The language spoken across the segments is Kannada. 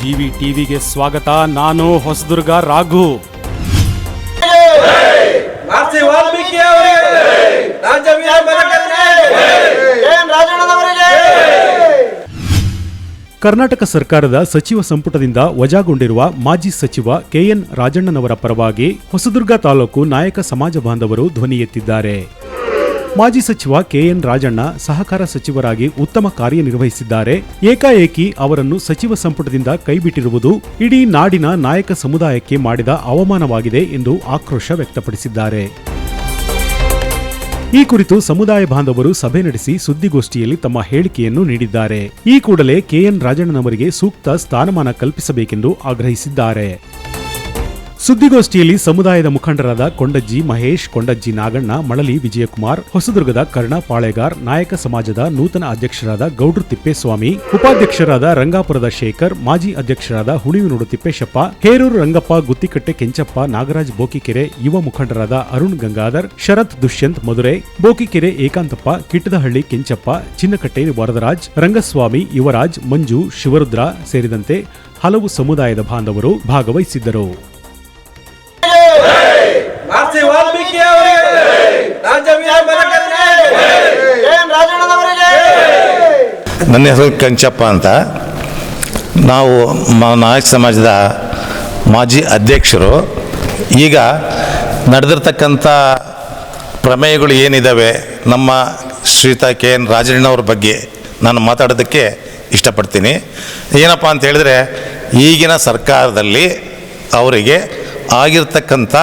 ಜಿವಿ ಟಿವಿಗೆ ಸ್ವಾಗತ. ನಾನು ಹೊಸದುರ್ಗ ರಾಘು. ಕರ್ನಾಟಕ ಸರ್ಕಾರದ ಸಚಿವ ಸಂಪುಟದಿಂದ ವಜಾಗೊಂಡಿರುವ ಮಾಜಿ ಸಚಿವ ಕೆಎನ್ ರಾಜಣ್ಣನವರ ಪರವಾಗಿ ಹೊಸದುರ್ಗ ತಾಲೂಕು ನಾಯಕ ಸಮಾಜ ಬಾಂಧವರು ಧ್ವನಿ ಎತ್ತಿದ್ದಾರೆ. ಮಾಜಿ ಸಚಿವ ಕೆಎನ್ ರಾಜಣ್ಣ ಸಹಕಾರ ಸಚಿವರಾಗಿ ಉತ್ತಮ ಕಾರ್ಯನಿರ್ವಹಿಸಿದ್ದಾರೆ ಏಕಾಏಕಿ ಅವರನ್ನು ಸಚಿವ ಸಂಪುಟದಿಂದ ಕೈಬಿಟ್ಟಿರುವುದು ಇಡೀ ನಾಡಿನ ನಾಯಕ ಸಮುದಾಯಕ್ಕೆ ಮಾಡಿದ ಅವಮಾನವಾಗಿದೆ ಎಂದು ಆಕ್ರೋಶ ವ್ಯಕ್ತಪಡಿಸಿದ್ದಾರೆ. ಈ ಕುರಿತು ಸಮುದಾಯ ಬಾಂಧವರು ಸಭೆ ನಡೆಸಿ ಸುದ್ದಿಗೋಷ್ಠಿಯಲ್ಲಿ ತಮ್ಮ ಹೇಳಿಕೆಯನ್ನು ನೀಡಿದ್ದಾರೆ. ಈ ಕೂಡಲೇ ಕೆಎನ್ ರಾಜಣ್ಣನವರಿಗೆ ಸೂಕ್ತ ಸ್ಥಾನಮಾನ ಕಲ್ಪಿಸಬೇಕೆಂದು ಆಗ್ರಹಿಸಿದ್ದಾರೆ. ಸುದ್ದಿಗೋಷ್ಠಿಯಲ್ಲಿ ಸಮುದಾಯದ ಮುಖಂಡರಾದ ಕೊಂಡಜ್ಜಿ ಮಹೇಶ್, ಕೊಂಡಜ್ಜಿ ನಾಗಣ್ಣ, ಮಳಲಿ ವಿಜಯಕುಮಾರ್, ಹೊಸದುರ್ಗದ ಕರ್ಣ ಪಾಳೆಗಾರ್, ನಾಯಕ ಸಮಾಜದ ನೂತನ ಅಧ್ಯಕ್ಷರಾದ ಗೌಡ್ರು ತಿಪ್ಪೇಸ್ವಾಮಿ, ಉಪಾಧ್ಯಕ್ಷರಾದ ರಂಗಾಪುರದ ಶೇಖರ್, ಮಾಜಿ ಅಧ್ಯಕ್ಷರಾದ ಹುಣಿವಿನೋಡು ತಿಪ್ಪೇಶಪ್ಪ ಹೇರೂರು ರಂಗಪ್ಪ, ಗುತ್ತಿಕಟ್ಟೆ ಕೆಂಚಪ್ಪ, ನಾಗರಾಜ್ ಬೋಕಿಕೆರೆ, ಯುವ ಮುಖಂಡರಾದ ಅರುಣ್ ಗಂಗಾಧರ್, ಶರತ್ ದುಷ್ಯಂತ್ ಮಧುರೆ, ಬೋಕಿಕೆರೆ ಏಕಾಂತಪ್ಪ, ಕಿಟ್ಟದಹಳ್ಳಿ ಕೆಂಚಪ್ಪ, ಚಿನ್ನಕಟ್ಟೆ ವರದರಾಜ್, ರಂಗಸ್ವಾಮಿ, ಯುವರಾಜ್, ಮಂಜು, ಶಿವರುದ್ರ ಸೇರಿದಂತೆ ಹಲವು ಸಮುದಾಯದ ಬಾಂಧವರು ಭಾಗವಹಿಸಿದ್ದರು. ನನ್ನ ಹೆಸರು ಕಂಚಪ್ಪ ಅಂತ. ನಾವು ಮ- ನಾಯಕ ಸಮಾಜದ ಮಾಜಿ ಅಧ್ಯಕ್ಷರು. ಈಗ ನಡೆದಿರ್ತಕ್ಕಂಥ ಪ್ರಮೇಯಗಳು ಏನಿದ್ದಾವೆ ನಮ್ಮ ಶ್ರೀತಾ ಕೆ ಎನ್ ರಾಜಣ್ಣವ್ರ ಬಗ್ಗೆ ನಾನು ಮಾತಾಡೋದಕ್ಕೆ ಇಷ್ಟಪಡ್ತೀನಿ. ಏನಪ್ಪ ಅಂತ ಹೇಳಿದ್ರೆ ಈಗಿನ ಸರ್ಕಾರದಲ್ಲಿ ಅವರಿಗೆ ಆಗಿರ್ತಕ್ಕಂಥ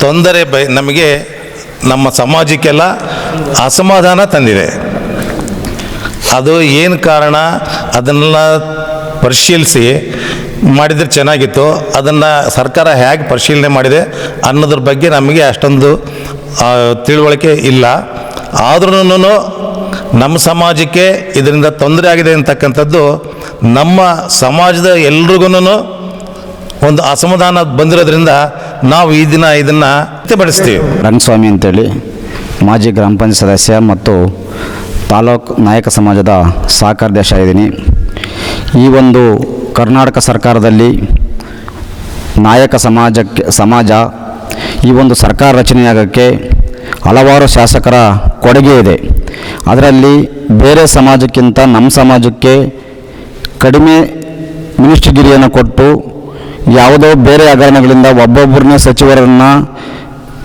ತೊಂದರೆ ಬೈ ನಮಗೆ ನಮ್ಮ ಸಮಾಜಕ್ಕೆಲ್ಲ ಅಸಮಾಧಾನ ತಂದಿದೆ. ಅದು ಏನು ಕಾರಣ? ಅದನ್ನೆಲ್ಲ ಪರಿಶೀಲಿಸಿ ಮಾಡಿದರೆ ಚೆನ್ನಾಗಿತ್ತು. ಅದನ್ನು ಸರ್ಕಾರ ಹೇಗೆ ಪರಿಶೀಲನೆ ಮಾಡಿದೆ ಅನ್ನೋದ್ರ ಬಗ್ಗೆ ನಮಗೆ ಅಷ್ಟೊಂದು ತಿಳುವಳಿಕೆ ಇಲ್ಲ. ಆದ್ರೂ ನಮ್ಮ ಸಮಾಜಕ್ಕೆ ಇದರಿಂದ ತೊಂದರೆ ಆಗಿದೆ ಅಂತಕ್ಕಂಥದ್ದು ನಮ್ಮ ಸಮಾಜದ ಎಲ್ರಿಗೂ ಒಂದು ಅಸಮಾಧಾನ ಬಂದಿರೋದ್ರಿಂದ ನಾವು ಈ ದಿನ ಇದನ್ನು ವ್ಯಕ್ತಪಡಿಸ್ತೀವಿ. ರಂಗಸ್ವಾಮಿ ಅಂತೇಳಿ ಮಾಜಿ ಗ್ರಾಮ ಪಂಚಾಯತ್ ಸದಸ್ಯ ಮತ್ತು ತಾಲೂಕು ನಾಯಕ ಸಮಾಜದ ಸಹಕಾರ್ಯದರ್ಶ ಇದ್ದೀನಿ ಈ ಒಂದು ಕರ್ನಾಟಕ ಸರ್ಕಾರದಲ್ಲಿ ನಾಯಕ ಸಮಾಜಕ್ಕೆ ಸಮಾಜ, ಈ ಒಂದು ಸರ್ಕಾರ ರಚನೆಯಾಗಕ್ಕೆ ಹಲವಾರು ಶಾಸಕರ ಕೊಡುಗೆ ಇದೆ. ಅದರಲ್ಲಿ ಬೇರೆ ಸಮಾಜಕ್ಕಿಂತ ನಮ್ಮ ಸಮಾಜಕ್ಕೆ ಕಡಿಮೆ ಮಿನಿಸ್ಟ್ರಿಗಿರಿಯನ್ನು ಕೊಟ್ಟು ಯಾವುದೋ ಬೇರೆ ಹಗರಣಗಳಿಂದ ಒಬ್ಬೊಬ್ಬರನ್ನ ಸಚಿವರನ್ನು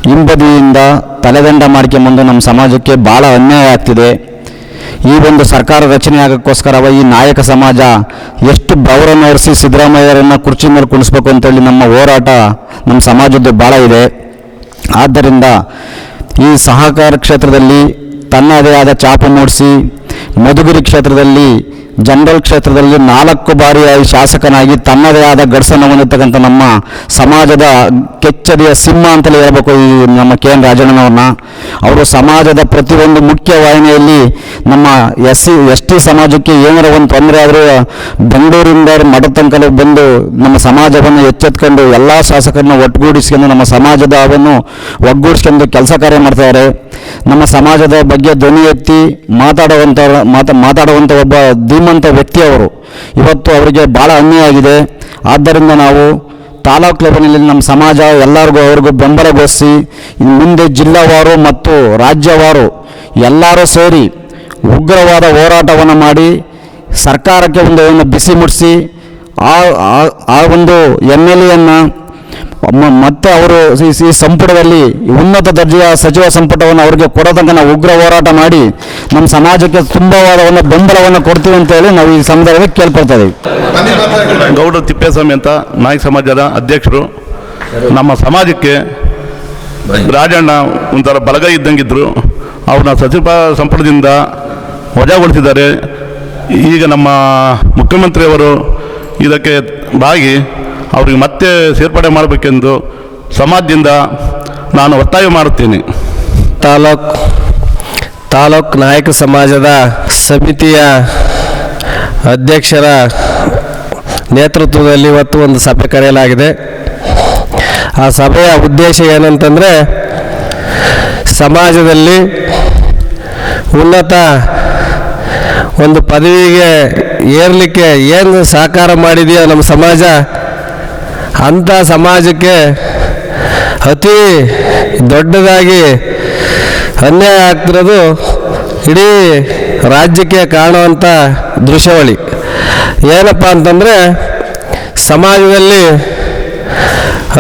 ಹಿಂಬದಿಯಿಂದ ತಲೆದಂಡ ಮಾಡ್ಕೊಂಬಂದು ನಮ್ಮ ಸಮಾಜಕ್ಕೆ ಭಾಳ ಅನ್ಯಾಯ ಆಗ್ತಿದೆ. ಈ ಒಂದು ಸರ್ಕಾರ ರಚನೆ ಆಗೋಕ್ಕೋಸ್ಕರವ ಈ ನಾಯಕ ಸಮಾಜ ಎಷ್ಟು ಬೆವರನ್ನು ಹರಿಸಿ ಸಿದ್ದರಾಮಯ್ಯರನ್ನು ಕುರ್ಚಿ ಮೇಲೆ ಕುಣಿಸ್ಬೇಕು ಅಂತೇಳಿ ನಮ್ಮ ಹೋರಾಟ ನಮ್ಮ ಸಮಾಜದ್ದು ಭಾಳ ಇದೆ. ಆದ್ದರಿಂದ ಈ ಸಹಕಾರ ಕ್ಷೇತ್ರದಲ್ಲಿ ತನ್ನದೇ ಆದ ಚಾಪು ಮೂಡಿಸಿ ಮಧುಗಿರಿ ಕ್ಷೇತ್ರದಲ್ಲಿ ಜನರಲ್ ಕ್ಷೇತ್ರದಲ್ಲಿ ನಾಲ್ಕು ಬಾರಿ ಶಾಸಕನಾಗಿ ತನ್ನದೇ ಆದ ಗಡಸನ್ನು ಹೊಂದಿರ್ತಕ್ಕಂಥ ನಮ್ಮ ಸಮಾಜದ ಕೆಚ್ಚರಿಯ ಸಿಂಹ ಅಂತಲೇ ಹೇಳ್ಬೇಕು ಈ ನಮ್ಮ ಕೆ ಎನ್ ರಾಜಣ್ಣನವ್ರನ್ನ. ಅವರು ಸಮಾಜದ ಪ್ರತಿಯೊಂದು ಮುಖ್ಯ ವಾಹಿನಿಯಲ್ಲಿ ನಮ್ಮ ಎಸ್ ಸಿ, ಎಸ್ ಟಿ ಸಮಾಜಕ್ಕೆ ಏನಾರ ಒಂದು ತೊಂದರೆ ಆದರೂ ಬೆಂಗಳೂರಿಂದ ಮಠ ಬಂದು ನಮ್ಮ ಸಮಾಜವನ್ನು ಎಚ್ಚೆತ್ಕೊಂಡು ಎಲ್ಲ ಶಾಸಕರನ್ನ ಒಟ್ಟುಗೂಡಿಸ್ಕೊಂಡು ನಮ್ಮ ಸಮಾಜದ ಅವನ್ನು ಒಗ್ಗೂಡಿಸ್ಕೊಂಡು ಕೆಲಸ ಕಾರ್ಯ ಮಾಡ್ತಾರೆ ನಮ್ಮ ಸಮಾಜದ ಬಗ್ಗೆ ಧ್ವನಿ ಎತ್ತಿ ಮಾತಾಡುವಂಥ ಮಾತಾ ಮಾತಾಡುವಂಥ ಒಬ್ಬ ಧೀಮಂತ ವ್ಯಕ್ತಿ ಅವರು. ಇವತ್ತು ಅವರಿಗೆ ಭಾಳ ಅನ್ಯಾಯಾಗಿದೆ ಆದ್ದರಿಂದ ನಾವು ತಾಲೂಕು ಲೆವೆಲ್ನಲ್ಲಿ ನಮ್ಮ ಸಮಾಜ ಎಲ್ಲರಿಗೂ ಅವ್ರಿಗೂ ಬೆಂಬಲಗೊಳಿಸಿ ಮುಂದೆ ಜಿಲ್ಲಾವಾರು ಮತ್ತು ರಾಜ್ಯವಾರು ಎಲ್ಲರೂ ಸೇರಿ ಉಗ್ರವಾದ ಹೋರಾಟವನ್ನು ಮಾಡಿ, ಸರ್ಕಾರಕ್ಕೆ ಒಂದು ಬಿಸಿ ಮುಟ್ಟಿಸಿ ಆ, ಆ- ಒಂದು ಎಂ ಎಲ್ ಎನ್ನು ಮತ್ತೆ ಅವರು ಈ ಸಂಪುಟದಲ್ಲಿ ಉನ್ನತ ದರ್ಜೆಯ ಸಚಿವ ಸಂಪುಟವನ್ನು ಅವರಿಗೆ ಕೊಡೋ ನಾವು ಉಗ್ರ ಹೋರಾಟ ಮಾಡಿ ನಮ್ಮ ಸಮಾಜಕ್ಕೆ ತುಂಬವಾದ ಒಂದು ಬೆಂಬಲವನ್ನು ಕೊಡ್ತೀವಿ ಅಂತೇಳಿ ನಾವು ಈ ಸಮುದಾಯದಲ್ಲಿ ಕೇಳ್ಕೊಳ್ತಾ ಇದ್ದೀವಿ ಗೌಡ ತಿಪ್ಪೇಸ್ವಾಮಿ ಅಂತ ನಾಯಕ ಸಮಾಜದ ಅಧ್ಯಕ್ಷರು, ನಮ್ಮ ಸಮಾಜಕ್ಕೆ ರಾಜಣ್ಣ ಒಂಥರ ಬಲಗೈ ಇದ್ದಂಗಿದ್ರು, ಅವ್ರನ್ನ ಸಚಿವ ಸಂಪುಟದಿಂದ ವಜಾಗೊಳಿಸಿದ್ದಾರೆ. ಈಗ ನಮ್ಮ ಮುಖ್ಯಮಂತ್ರಿಯವರು ಇದಕ್ಕೆ ಬಾಗಿ ಅವ್ರಿಗೆ ಮತ್ತೆ ಸೇರ್ಪಡೆ ಮಾಡಬೇಕೆಂದು ಸಮಾಜದಿಂದ ನಾನು ಒತ್ತಾಯ ಮಾಡುತ್ತೇನೆ. ತಾಲೂಕ್ ತಾಲೂಕ್ ನಾಯಕ ಸಮಾಜದ ಸಮಿತಿಯ ಅಧ್ಯಕ್ಷರ ನೇತೃತ್ವದಲ್ಲಿ ಇವತ್ತು ಒಂದು ಸಭೆ ಕರೆಯಲಾಗಿದೆ. ಆ ಸಭೆಯ ಉದ್ದೇಶ ಏನಂತಂದರೆ ಸಮಾಜದಲ್ಲಿ ಉನ್ನತ ಒಂದು ಪದವಿಗೆ ಏರಲಿಕ್ಕೆ ಏನು ಸಹಕಾರ ಮಾಡಿದೆಯೋ ನಮ್ಮ ಸಮಾಜ ಅಂಥ ಸಮಾಜಕ್ಕೆ ಅತಿ ದೊಡ್ಡದಾಗಿ ಅನ್ಯಾಯ ಆಗ್ತಿರೋದು ಇಡೀ ರಾಜ್ಯಕ್ಕೆ ಕಾಣುವಂಥ ದೃಶ್ಯಾವಳಿ. ಏನಪ್ಪ ಅಂತಂದರೆ ಸಮಾಜದಲ್ಲಿ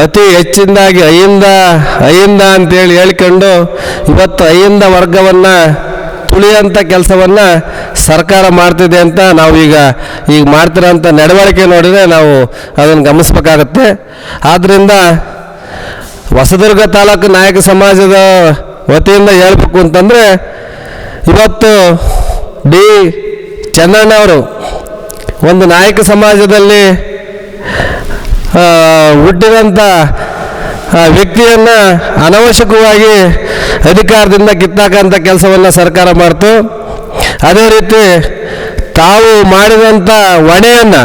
ಅತಿ ಹೆಚ್ಚಿಂದಾಗಿ ಅಹಿಂದ ಅಹಿಂದ ಅಂತೇಳಿ ಹೇಳ್ಕೊಂಡು ಇವತ್ತು ಅಹಿಂದ ವರ್ಗವನ್ನು ತುಳಿಯೋಂಥ ಕೆಲಸವನ್ನು ಸರ್ಕಾರ ಮಾಡ್ತಿದೆ ಅಂತ ನಾವು ಈಗ ಈಗ ಮಾಡ್ತಿರೋಂಥ ನಡವಳಿಕೆ ನೋಡಿದರೆ ನಾವು ಅದನ್ನು ಗಮನಿಸ್ಬೇಕಾಗತ್ತೆ. ಆದ್ದರಿಂದ ಹೊಸದುರ್ಗ ತಾಲೂಕು ನಾಯಕ ಸಮಾಜದ ವತಿಯಿಂದ ಹೇಳಬೇಕು ಅಂತಂದರೆ ಇವತ್ತು ಡಿ ಚಂದ್ರಣ್ಣವರು ಒಂದು ನಾಯಕ ಸಮಾಜದಲ್ಲಿ ಹುಟ್ಟಿದಂಥ ವ್ಯಕ್ತಿಯನ್ನು ಅನವಶ್ಯಕವಾಗಿ ಅಧಿಕಾರದಿಂದ ಕಿತ್ತಾಕಂಥ ಕೆಲಸವನ್ನು ಸರ್ಕಾರ ಮಾಡ್ತು. ಅದೇ ರೀತಿ ತಾವು ಮಾಡಿದಂಥ ಹೊಣೆಯನ್ನು,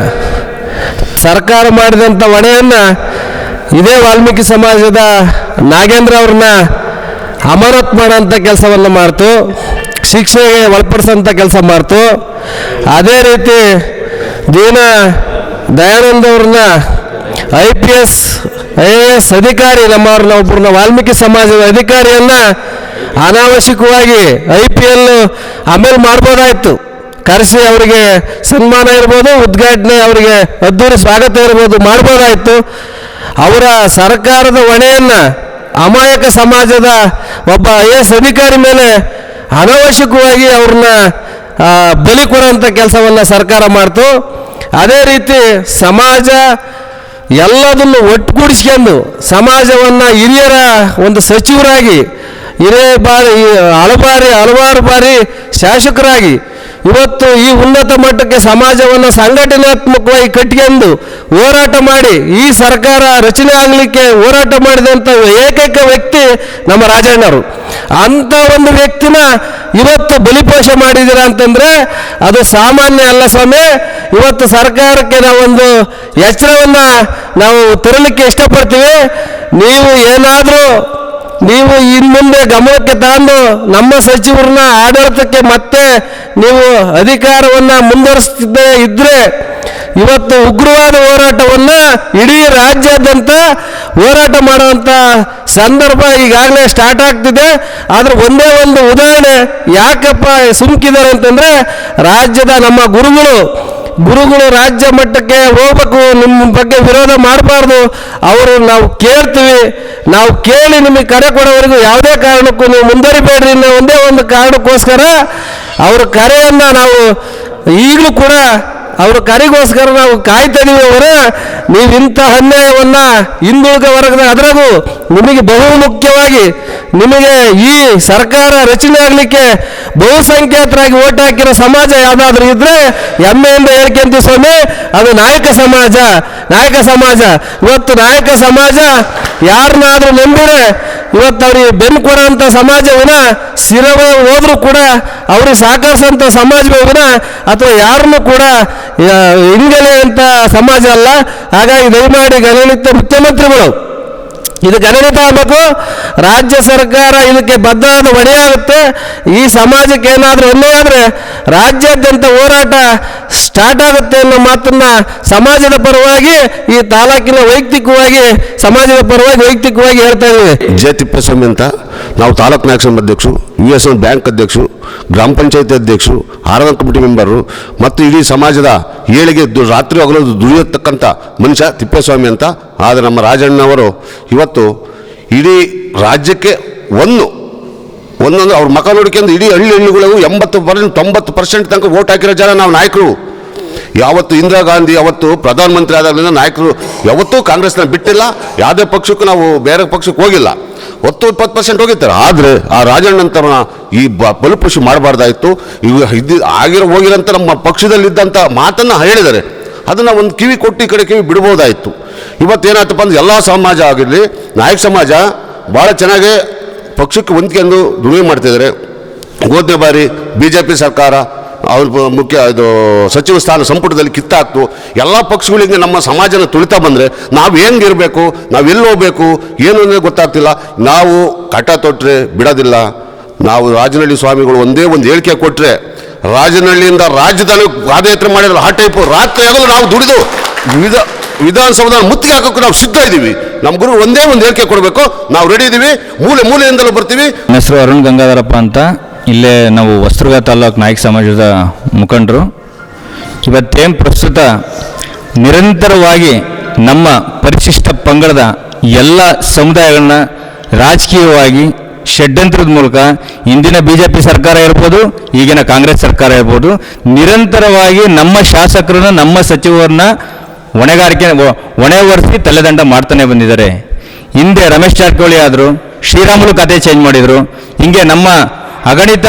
ಸರ್ಕಾರ ಮಾಡಿದಂಥ ಹೊಣೆಯನ್ನು ಇದೇ ವಾಲ್ಮೀಕಿ ಸಮಾಜದ ನಾಗೇಂದ್ರ ಅವ್ರನ್ನ ಅಮಾನತ್ ಮಾಡೋಂಥ ಕೆಲಸವನ್ನು ಮಾಡ್ತು. ಶಿಕ್ಷೆಗೆ ಒಳಪಡಿಸೋಂಥ ಕೆಲಸ ಮಾಡ್ತು. ಅದೇ ರೀತಿ ದೀನ ದಯಾನಂದ ಅವ್ರನ್ನ I P S, I A S ಅಧಿಕಾರಿ, ನಮ್ಮ ಒಬ್ಬರನ್ನ ವಾಲ್ಮೀಕಿ ಸಮಾಜದ ಅಧಿಕಾರಿಯನ್ನ ಅನಾವಶ್ಯಕವಾಗಿ ಐ ಪಿ ಎಲ್ ಆಮೇಲೆ ಮಾಡ್ಬೋದಾಯ್ತು. ಕರೆಸಿ ಅವರಿಗೆ ಸನ್ಮಾನ ಇರ್ಬೋದು, ಉದ್ಘಾಟನೆ ಅವರಿಗೆ ಅದ್ದೂರಿ ಸ್ವಾಗತ ಇರ್ಬೋದು, ಮಾಡ್ಬೋದಾಯ್ತು. ಅವರ ಸರ್ಕಾರದ ಹೊಣೆಯನ್ನು ಅಮಾಯಕ ಸಮಾಜದ ಒಬ್ಬ ಐ ಎಸ್ ಅಧಿಕಾರಿ ಮೇಲೆ ಅನಾವಶ್ಯಕವಾಗಿ ಅವ್ರನ್ನ ಬಲಿ ಕೊಡುವಂಥ ಕೆಲಸವನ್ನು ಸರ್ಕಾರ ಮಾಡ್ತು. ಅದೇ ರೀತಿ ಸಮಾಜ ಎಲ್ಲದನ್ನು ಒಟ್ಟುಗೂಡಿಸ್ಕೊಂಡು ಸಮಾಜವನ್ನು ಹಿರಿಯರ ಒಂದು ಸಚಿವರಾಗಿ, ಹಿರಿಯ ಬಾರಿ, ಹಲವಾರಿ, ಹಲವಾರು ಬಾರಿ ಶಾಸಕರಾಗಿ ಇವತ್ತು ಈ ಉನ್ನತ ಮಟ್ಟಕ್ಕೆ ಸಮಾಜವನ್ನು ಸಂಘಟನಾತ್ಮಕವಾಗಿ ಕಟ್ಕೊಂಡು ಹೋರಾಟ ಮಾಡಿ, ಈ ಸರ್ಕಾರ ರಚನೆ ಆಗಲಿಕ್ಕೆ ಹೋರಾಟ ಮಾಡಿದಂಥ ಏಕೈಕ ವ್ಯಕ್ತಿ ನಮ್ಮ ರಾಜಣ್ಣರು ಅಂಥ ಒಂದು ವ್ಯಕ್ತಿನ ಇವತ್ತು ಬಲಿಪೋಷ ಮಾಡಿದಿರ ಅಂತಂದ್ರೆ ಅದು ಸಾಮಾನ್ಯ ಅಲ್ಲ ಸ್ವಾಮಿ. ಇವತ್ತು ಸರ್ಕಾರಕ್ಕೆ ನಾವೊಂದು ಎಚ್ಚರವನ್ನು ನಾವು ತರಲಿಕ್ಕೆ ಇಷ್ಟಪಡ್ತೀವಿ. ನೀವು ಏನಾದರೂ ನೀವು ಇನ್ನು ಮುಂದೆ ಗಮನಕ್ಕೆ ತಂದು ನಮ್ಮ ಸಚಿವರನ್ನ ಆಡಳಿತಕ್ಕೆ ಮತ್ತೆ ನೀವು ಅಧಿಕಾರವನ್ನು ಮುಂದುವರಿಸ್ತಿದ್ದೇ ಇದ್ದರೆ ಇವತ್ತು ಉಗ್ರವಾದ ಹೋರಾಟವನ್ನು ಇಡೀ ರಾಜ್ಯಾದ್ಯಂತ ಹೋರಾಟ ಮಾಡುವಂಥ ಸಂದರ್ಭ ಈಗಾಗಲೇ ಸ್ಟಾರ್ಟ್ ಆಗ್ತಿದೆ. ಆದರೆ ಒಂದೇ ಒಂದು ಉದಾಹರಣೆ ಯಾಕಪ್ಪ ಸುಮ್ಕಿದ್ದಾರೆ ಅಂತಂದರೆ ರಾಜ್ಯದ ನಮ್ಮ ಗುರುಗಳು ಗುರುಗಳು ರಾಜ್ಯ ಮಟ್ಟಕ್ಕೆ ಹೋಗ್ಬೇಕು ನಿಮ್ಮ ಬಗ್ಗೆ ವಿರೋಧ ಮಾಡಬಾರ್ದು. ಅವರು ನಾವು ಕೇಳ್ತೀವಿ. ನಾವು ಕೇಳಿ ನಿಮಗೆ ಕರೆ ಕೊಡೋವರೆಗೂ ಯಾವುದೇ ಕಾರಣಕ್ಕೂ ನೀವು ಮುಂದುವರಿಬೇಡ್ರಿ ಅನ್ನೋ ಒಂದೇ ಒಂದು ಕಾರಣಕ್ಕೋಸ್ಕರ ಅವ್ರ ಕರೆಯನ್ನು ನಾವು ಈಗಲೂ ಕೂಡ ಅವ್ರ ಕರೆಗೋಸ್ಕರ ನಾವು ಕಾಯ್ತಾ ಇದೀವಿ ಅವರ ನೀವು ಇಂಥ ಅನ್ಯಾಯವನ್ನು ಹಿಂದುಳಿದ ವರ್ಗದ ಅದರಾಗೂ ನಿಮಗೆ ಬಹು ಮುಖ್ಯವಾಗಿ ನಿಮಗೆ ಈ ಸರ್ಕಾರ ರಚನೆ ಆಗಲಿಕ್ಕೆ ಬಹುಸಂಖ್ಯಾತರಾಗಿ ಓಟ್ ಹಾಕಿರೋ ಸಮಾಜ ಯಾವುದಾದ್ರೂ ಇದ್ರೆ ಹೆಮ್ಮೆಯಿಂದ ಹೇಳ್ಕೊಂತೀವಿ ಸ್ವಾಮಿ, ಅದು ನಾಯಕ ಸಮಾಜ ನಾಯಕ ಸಮಾಜ. ಇವತ್ತು ನಾಯಕ ಸಮಾಜ ಯಾರನ್ನಾದ್ರೂ ನಂಬಿದ್ರೆ ಇವತ್ತು ಅವ್ರಿಗೆ ಬೆನ್ನು ಕೊಡೋಂಥ ಸಮಾಜವಿನ ಸಿರವ ಹೋದರೂ ಕೂಡ ಅವ್ರಿಗೆ ಸಹಕರಿಸೋಂಥ ಸಮಾಜ ವಿನ ಅಥವಾ ಯಾರನ್ನು ಕೂಡ ಹಿಂಗಲೆ ಅಂತ ಸಮಾಜ ಅಲ್ಲ. ಹಾಗಾಗಿ ದಯಮಾಡಿ ಗಣನಿತ್ಯ ಮುಖ್ಯಮಂತ್ರಿಗಳು ಇದು ಗಣನೀತ ಆಗಬೇಕು ರಾಜ್ಯ ಸರ್ಕಾರ ಇದಕ್ಕೆ ಬದ್ಧವಾದ ಹೊಣೆಯಾಗುತ್ತೆ ಈ ಸಮಾಜಕ್ಕೆ ಏನಾದರೂ ಆದರೆ ರಾಜ್ಯಾದ್ಯಂತ ಹೋರಾಟ ಸ್ಟಾರ್ಟ್ ಆಗುತ್ತೆ ಅನ್ನೋ ಮಾತನ್ನ ಸಮಾಜದ ಪರವಾಗಿ ಈ ತಾಲೂಕಿನ ವೈಯಕ್ತಿಕವಾಗಿ, ಸಮಾಜದ ಪರವಾಗಿ ವೈಯಕ್ತಿಕವಾಗಿ ಹೇಳ್ತಾ ಇದ್ದೀವಿ. ಜೆ ತಿಪ್ಪಸ್ವಾಮಿ ಅಂತ. ನಾವು ತಾಲೂಕು ನಾಯಕ ಅಧ್ಯಕ್ಷರು ಯು ಎಸ್ ಎನ್ ಬ್ಯಾಂಕ್ ಅಧ್ಯಕ್ಷರು, ಗ್ರಾಮ ಪಂಚಾಯತಿ ಅಧ್ಯಕ್ಷರು ಆರಾಧನಾ ಕಮಿಟಿ ಮೆಂಬರು ಮತ್ತು ಇಡೀ ಸಮಾಜದ ಏಳಿಗೆ ರಾತ್ರಿ ಹಗಲು ದುಡಿಯತಕ್ಕಂಥ ಮನುಷ್ಯ ತಿಪ್ಪೇಸ್ವಾಮಿ ಅಂತ. ಆದರೆ ನಮ್ಮ ರಾಜಣ್ಣವರು ಇವತ್ತು ಇಡೀ ರಾಜ್ಯಕ್ಕೆ ಒಂದು, ಒಂದೊಂದು ಅವ್ರ ಮಕ ನೋಡ್ಕೊಂಡು ಇಡೀ ಹಳ್ಳಿ ಹಳ್ಳಿಗಳಿಗೂ ಎಂಬತ್ತು ಪರ್ಸೆಂಟ್, ತೊಂಬತ್ತು ಪರ್ಸೆಂಟ್ ತನಕ ಓಟ್ ಹಾಕಿರೋ ಜನ ನಾವು ನಾಯಕರು. ಯಾವತ್ತು ಇಂದಿರಾ ಗಾಂಧಿ ಅವತ್ತು ಪ್ರಧಾನಮಂತ್ರಿ ಆದಾಗಲಿಂದ ನಾಯಕರು, ಯಾವತ್ತೂ ಕಾಂಗ್ರೆಸ್ನ ಬಿಟ್ಟಿಲ್ಲ, ಯಾವುದೇ ಪಕ್ಷಕ್ಕೂ ನಾವು ಬೇರೆ ಪಕ್ಷಕ್ಕೆ ಹೋಗಿಲ್ಲ. ಹೊತ್ತು ಇಪ್ಪತ್ತು ಪರ್ಸೆಂಟ್ ಹೋಗಿರ್ತಾರೆ. ಆದರೆ ಆ ರಾಜಣ್ಣಂತರ ಈ ಬ ಬಲಿಪಶು ಮಾಡಬಾರ್ದಾಯಿತು. ಇವು ಇದ್ದು ಆಗಿರೋ ಹೋಗಿರೋಂಥ ನಮ್ಮ ಪಕ್ಷದಲ್ಲಿದ್ದಂಥ ಮಾತನ್ನು ಹೇಳಿದ್ದಾರೆ. ಅದನ್ನು ಒಂದು ಕಿವಿ ಕೊಟ್ಟು ಈ ಕಡೆ ಕಿವಿ ಬಿಡ್ಬೋದಾಯಿತು ಇವತ್ತೇನಾಯ್ತಪ್ಪ ಅಂದ್ರೆ ಎಲ್ಲ ಸಮಾಜ ಆಗಿರಲಿ, ನಾಯಕ ಸಮಾಜ ಭಾಳ ಚೆನ್ನಾಗಿ ಪಕ್ಷಕ್ಕೆ ಹೊಂದ್ಕೊಂಡು ದುಡಿಮೆ ಮಾಡ್ತಿದ್ದಾರೆ. ಹೋದನೇ ಬಾರಿ ಬಿ ಜೆ ಪಿ ಸರ್ಕಾರ ಅವ್ರ ಮುಖ್ಯ ಇದು ಸಚಿವ ಸ್ಥಾನ ಸಂಪುಟದಲ್ಲಿ ಕಿತ್ತಾಕ್ತು. ಎಲ್ಲ ಪಕ್ಷಗಳಿಗೆ ನಮ್ಮ ಸಮಾಜನ ತುಳಿತಾ ಬಂದರೆ ನಾವು ಹೆಂಗಿರಬೇಕು ನಾವು ಎಲ್ಲಿ ಹೋಗಬೇಕು, ಏನು ಅನ್ನೋದು ಗೊತ್ತಾಗ್ತಿಲ್ಲ. ನಾವು ಕಟ ತೊಟ್ಟರೆ ಬಿಡೋದಿಲ್ಲ. ನಾವು ರಾಜನಹಳ್ಳಿ ಸ್ವಾಮಿಗಳು ಒಂದೇ ಒಂದು ಹೇಳಿಕೆ ಕೊಟ್ಟರೆ ರಾಜನಹಳ್ಳಿಯಿಂದ ರಾಜಧಾನಿ ಪಾದಯಾತ್ರೆ ಮಾಡಿರೋ ಆ ಟೈಪು ರಾತ್ರಿ ಆಗಲು ನಾವು ದುಡಿದು ವಿಧ, ವಿಧಾನಸೌಧ ಮುತ್ತಿಗೆ ಹಾಕೋಕ್ಕೆ ನಾವು ಸಿದ್ಧ ಇದ್ದೀವಿ. ನಮ್ಮ ಗುರು ಒಂದೇ ಒಂದು ಹೇಳಿಕೆ ಕೊಡಬೇಕು. ನಾವು ರೆಡಿ ಇದ್ದೀವಿ ಮೂಲೆ ಮೂಲೆಯಿಂದಲೂ ಬರ್ತೀವಿ. ಹೆಸರು ಅರುಣ್ ಗಂಗಾಧರಪ್ಪ ಅಂತ. ಇಲ್ಲೇ ನಾವು ವಸ್ತ್ರಗ ತಾಲೂಕು ನಾಯಕ ಸಮಾಜದ ಮುಖಂಡರು. ಇವತ್ತೇನು ಪ್ರಸ್ತುತ ನಿರಂತರವಾಗಿ ನಮ್ಮ ಪರಿಶಿಷ್ಟ ಪಂಗಡದ ಎಲ್ಲ ಸಮುದಾಯಗಳನ್ನ ರಾಜಕೀಯವಾಗಿ ಷಡ್ಯಂತ್ರದ ಮೂಲಕ ಇಂದಿನ ಬಿ ಜೆ ಪಿ ಸರ್ಕಾರ ಇರ್ಬೋದು, ಈಗಿನ ಕಾಂಗ್ರೆಸ್ ಸರ್ಕಾರ ಇರ್ಬೋದು, ನಿರಂತರವಾಗಿ ನಮ್ಮ ಶಾಸಕರನ್ನ, ನಮ್ಮ ಸಚಿವರನ್ನ ಹೊಣೆಗಾರಿಕೆ ಹೊಣೆ ಒರೆಸಿ ತಲೆದಂಡ ಮಾಡ್ತಾನೆ ಬಂದಿದ್ದಾರೆ. ಹಿಂದೆ ರಮೇಶ್ ಜಾರಕಿಹೊಳಿ ಆದರು, ಶ್ರೀರಾಮುಲು ಖಾತೆ ಚೇಂಜ್ ಮಾಡಿದರು. ಹಿಂಗೆ ನಮ್ಮ ಅಗಣಿತ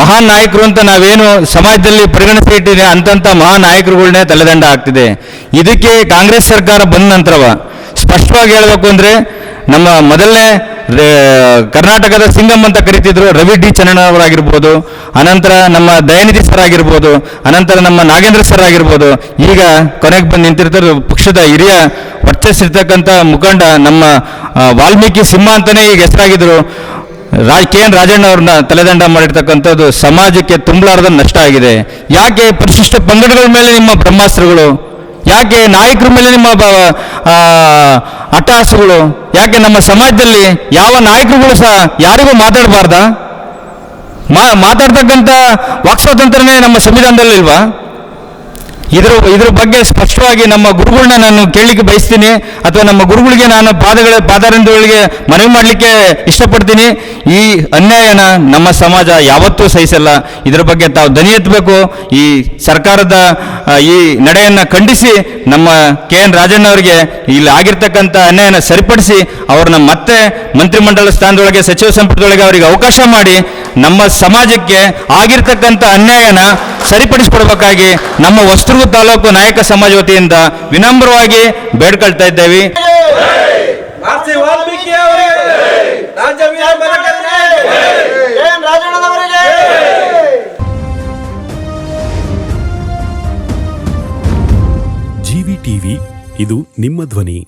ಮಹಾನ್ ನಾಯಕರು ಅಂತ ನಾವೇನು ಸಮಾಜದಲ್ಲಿ ಪರಿಗಣಿಸಿ ಇಟ್ಟಿದೆ ಅಂತಂಥ ಮಹಾನ್ ನಾಯಕರುಗಳನ್ನೇ ತಲೆದಂಡ ಆಗ್ತಿದೆ. ಇದಕ್ಕೆ ಕಾಂಗ್ರೆಸ್ ಸರ್ಕಾರ ಬಂದ ನಂತರವ ಸ್ಪಷ್ಟವಾಗಿ ಹೇಳಬೇಕು ಅಂದರೆ ನಮ್ಮ ಮೊದಲನೇ ಕರ್ನಾಟಕದ ಸಿಂಗಮ್ ಅಂತ ಕರಿತಿದ್ರು, ರವಿ ಡಿ ಚನ್ನಣ್ಣವರಾಗಿರ್ಬೋದು, ಅನಂತರ ನಮ್ಮ ದಯಾನಿಧಿ ಸರ್ ಆಗಿರ್ಬೋದು, ಅನಂತರ ನಮ್ಮ ನಾಗೇಂದ್ರ ಸರ್ ಆಗಿರ್ಬೋದು, ಈಗ ಕೊನೆಗೆ ಬಂದು ನಿಂತಿರ್ತಾರೆ ಪಕ್ಷದ ಹಿರಿಯ ವರ್ಚಸ್ಸಿರ್ತಕ್ಕಂಥ ಮುಖಂಡ ನಮ್ಮ ವಾಲ್ಮೀಕಿ ಸಿಂಹ ಅಂತಲೇ ಈಗ ಹೆಸರಾಗಿದ್ರು. ರಾಜ್ ಕೆ ಎನ್ ರಾಜಣ್ಣ ಅವ್ರನ್ನ ತಲೆದಂಡ ಮಾಡಿರ್ತಕ್ಕಂಥದ್ದು ಸಮಾಜಕ್ಕೆ ತುಂಬಲಾರದ ನಷ್ಟ ಆಗಿದೆ. ಯಾಕೆ ಪರಿಶಿಷ್ಟ ಪಂಗಡಗಳ ಮೇಲೆ ನಿಮ್ಮ ಬ್ರಹ್ಮಾಸ್ತ್ರಗಳು? ಯಾಕೆ ನಾಯಕರ ಮೇಲೆ ನಿಮ್ಮ ಅಟ್ಟಹಾಸಗಳು ಯಾಕೆ ನಮ್ಮ ಸಮಾಜದಲ್ಲಿ ಯಾವ ನಾಯಕರುಗಳು ಸಹ ಯಾರಿಗೂ ಮಾತಾಡಬಾರ್ದ? ಮಾ, ಮಾತಾಡ್ತಕ್ಕಂಥ ವಾಕ್ ಸ್ವಾತಂತ್ರ್ಯನೇ ನಮ್ಮ ಸಂವಿಧಾನದಲ್ಲಿ ಇಲ್ವಾ? ಇದ್ರ ಇದ್ರ ಬಗ್ಗೆ ಸ್ಪಷ್ಟವಾಗಿ ನಮ್ಮ ಗುರುಗಳನ್ನ ನಾನು ಕೇಳಲಿಕ್ಕೆ ಬಯಸ್ತೀನಿ, ಅಥವಾ ನಮ್ಮ ಗುರುಗಳಿಗೆ ನಾನು ಪಾದಗಳ ಪಾದಾರಂಧಗಳಿಗೆ ಮನವಿ ಮಾಡಲಿಕ್ಕೆ ಇಷ್ಟಪಡ್ತೀನಿ. ಈ ಅನ್ಯಾಯನ ನಮ್ಮ ಸಮಾಜ ಯಾವತ್ತೂ ಸಹಿಸಲ್ಲ. ಇದರ ಬಗ್ಗೆ ತಾವು ದನಿ ಎತ್ತಬೇಕು. ಈ ಸರ್ಕಾರದ ಈ ನಡೆಯನ್ನು ಖಂಡಿಸಿ ನಮ್ಮ ಕೆ ಎನ್ ರಾಜಣ್ಣ ಅವರಿಗೆ ಇಲ್ಲಿ ಆಗಿರ್ತಕ್ಕಂಥ ಅನ್ಯಾಯನ ಸರಿಪಡಿಸಿ ಅವ್ರನ್ನ ಮತ್ತೆ ಮಂತ್ರಿಮಂಡಲ ಸ್ಥಾನದೊಳಗೆ, ಸಚಿವ ಸಂಪುಟದೊಳಗೆ ಅವರಿಗೆ ಅವಕಾಶ ಮಾಡಿ ನಮ್ಮ ಸಮಾಜಕ್ಕೆ ಆಗಿರ್ತಕ್ಕಂಥ ಅನ್ಯಾಯನ ಸರಿಪಡಿಸಿಕೊಡ್ಬೇಕಾಗಿ ನಮ್ಮ ವಸ್ತುರ್ಗು ತಾಲೂಕು ನಾಯಕ ಸಮಾಜ ವತಿಯಿಂದ ವಿನಮ್ರವಾಗಿ ಬೇಡ್ಕೊಳ್ತಾ ಇದ್ದೇವೆ. ನಿಮ್ಮ ಧ್ವನಿ